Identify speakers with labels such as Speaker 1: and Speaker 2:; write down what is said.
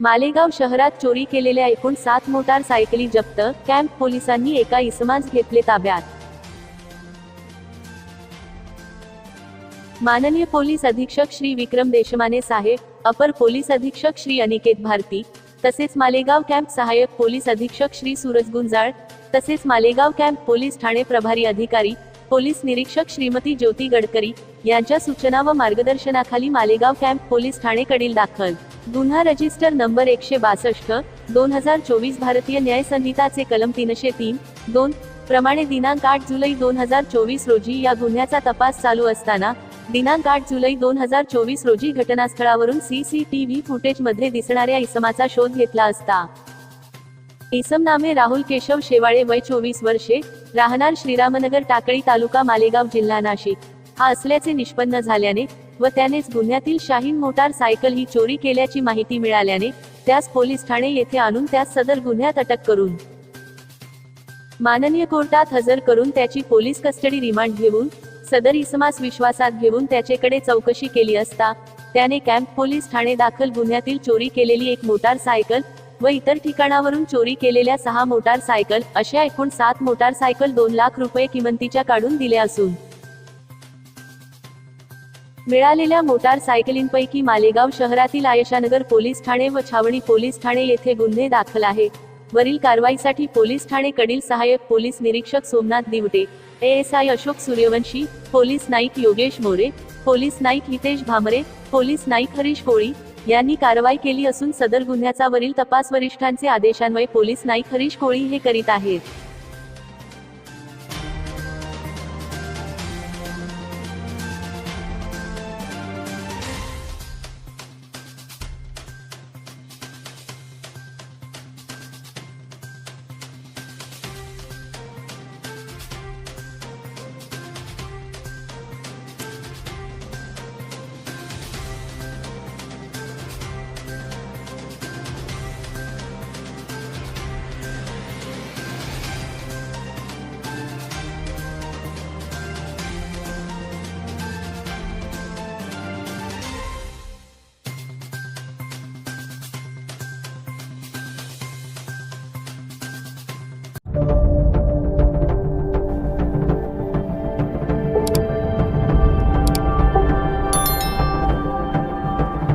Speaker 1: मालेगाव शहरात चोरी केलेल्या एकूण सात मोटार सायकली जप्त कॅम्प पोलिसांनी एका इसमास घेतले ताब्यात. माननीय पोलीस अधीक्षक श्री विक्रम देशमाने साहेब अपर पोलीस अधीक्षक श्री अनिकेत भारती तसेच मालेगाव कॅम्प सहाय्यक पोलीस अधीक्षक श्री सूरज गुंजाळ तसेच मालेगाव कॅम्प पोलीस ठाणे प्रभारी अधिकारी पोलीस निरीक्षक श्रीमती ज्योती गडकरी यांच्या सूचना व मार्गदर्शनाखाली मालेगाव कॅम्प पोलीस ठाणेकडील दाखल. गुन्हा रजिस्टर नंबर एकशे बासष्ट दोन हजार चोवीस भारतीय न्याय संहिताचे कलम तीनशे तीन दोन प्रमाणे दिनांक आठ जुलै दोन हजार चोवीस रोजी या गुन्ह्याचा तपास चालू असताना दिनांक आठ जुलै दोन हजार चोवीस रोजी घटनास्थळावरून सीसीटीव्ही फुटेजमध्ये दिसणाऱ्या इसमाचा शोध घेतला असता. इसम नामे राहुल केशव शेवाळे वय चोवीस वर्षे राहणार श्रीरामनगर टाकळी तालुका मालेगाव जिल्हा नाशिक. हा असल्याचे निष्पन्न झाल्याने व त्यानेच गुन्ह्यातील शाहीन मोटार सायकल ही चोरी केल्याची माहिती मिळाल्याने त्यास पोलीस ठाणे येथे आणून त्यास सदर गुन्ह्यात अटक करून. माननीय कोर्टात हजर करून त्याची पोलीस कस्टडी रिमांड घेऊन सदर इसमास विश्वासात घेऊन त्याचेकडे चौकशी केली असता त्याने कॅम्प पोलीस ठाणे दाखल गुन्ह्यातील चोरी केलेली एक मोटार सायकल व इतर ठिकाणावरून चोरी केलेल्या सहा मोटार सायकल अशा एकूण सात मोटार सायकल दोन लाख रुपये किमतीच्या काढून दिल्या असून मिळालेल्या मोटार सायकलींपैकी मालेगाव शहरातील आयशानगर पोलीस ठाणे व छावणी पोलीस ठाणे येथे गुन्हे दाखल आहे. वरील कारवाईसाठी पोलीस ठाणे कडील सहाय्यक पोलीस निरीक्षक Somnath Divate ASI Ashok Suryawanshi police Naik Yogesh More police Naik Hitesh Bhamre police Naik Harish Koli यांनी कारवाई केली असून सदर गुन्ह्याचा वरील तपास वरिष्ठांचे आदेशान्वये पोलीस नाईक हरीश कोळी हे करीत आहेत. Thank you.